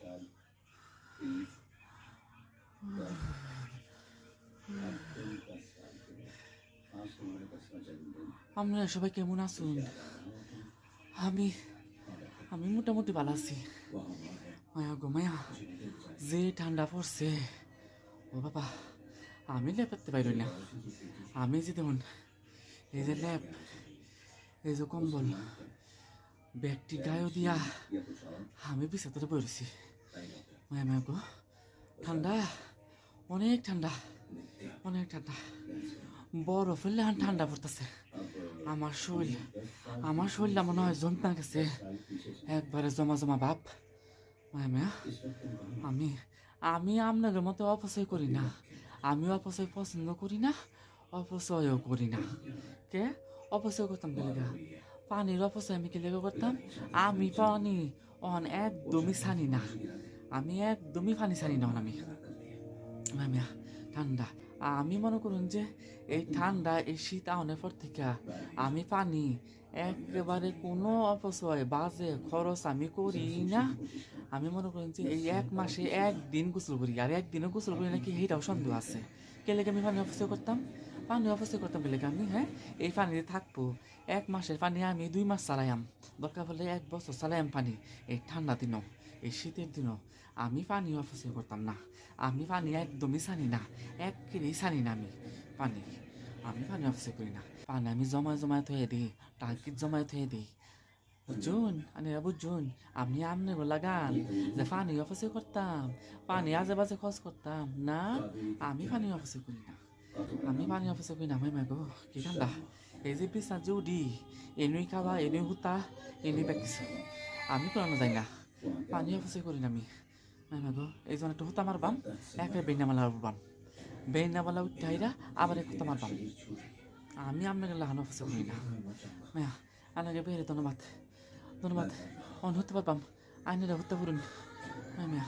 God, please. সবাই কেমন আছেন? আমি আমি মোটামুটি ভালো আছি। মায়া গো মায়া। যে ঠান্ডা পড়ছে ও বাবা আমি লেপাতে পারি না। আমি যে দেখুন এই যে ল্যাপ এই যে কম্বল ব্যাগটি গায়ে দিয়া আমি বিছাতে পড়েছি। মায়া মায়া গো, ঠান্ডা, অনেক ঠান্ডা অনেক ঠান্ডা। বরফ হইলে ঠান্ডা পড়তেছে। আমার শরীর, আমার শরীরটা মনে হয় জমতে গেছে। একবারে জমা জমা ভাব মায়া মায়া, আমি আমি আপনাদের মতো অপচয় করি না। আমি অপচয় পছন্দ করি না, অপচয়ও করি না। কে? অপচয় করতাম লেগা পানির অপচয় আমি কেলে করতাম? আমি পানি অন একদমই ছানি না। আমি একদমই পানি ছানি না আমি। ঠান্ডা। আমি মনে করুন যে এই ঠান্ডা, এই শীত আহনের পর থেকে আমি পানি একেবারে কোনো অপচয়, বাজে খরচ আমি করি না। আমি মনে করেন যে এই এক মাসে একদিন গোসল করি। আর একদিনও গোসল করি নাকি এইটাও সন্দেহ আছে। কে লেগে আমি পানি অপচয় করতাম? পানি অপচয় করতাম বলে আমি? হ্যাঁ এই পানিতে থাকব। এক মাসের পানি আমি দুই মাস চালাইম দরকার হলে এক বছর চালাইম পানি এই ঠান্ডা দিনও, এই শীতের দিনও। আমি পানি অপচয় করতাম না। আমি পানি একদমই ছানি না। এক কিনেই ছানি না আমি পানি আমি পানি অপচয় করি না। পানি আমি জমায় জমায় থয়ে দিই টাঙ্কিত জমায় থয়ে দিই। বুঝুন আনিরা বুঝুন, আমি আমনে লাগান যে পানি অপচয় করতাম, পানি আজে বাজে খরচ করতাম। না, আমি পানি অপচয় করি না। আমি পানি অপচয় করি না আমি মাগো কি ঠান্ডা এই যে বিছনা যে উডি এনেই খাওয়া এনেই হুতা এনেই বেকিছে আমি কোনো যাই না। পানি অপচয় করি না আমি। মাই মাগো এই জন্য একটু হুতা মারবাম একে বেইনামালা উঠবাম উঠতে উঠাইরা আবার এক তোমার মারবাম আমি আপনাকে লাগানো অপচয় করি না। মায়া আপনাকে বেরে ধন্যবাদ। ধন্যবাদ। অন হতে পারবাম। আইনে হত্যা করুন মায়া মায়া।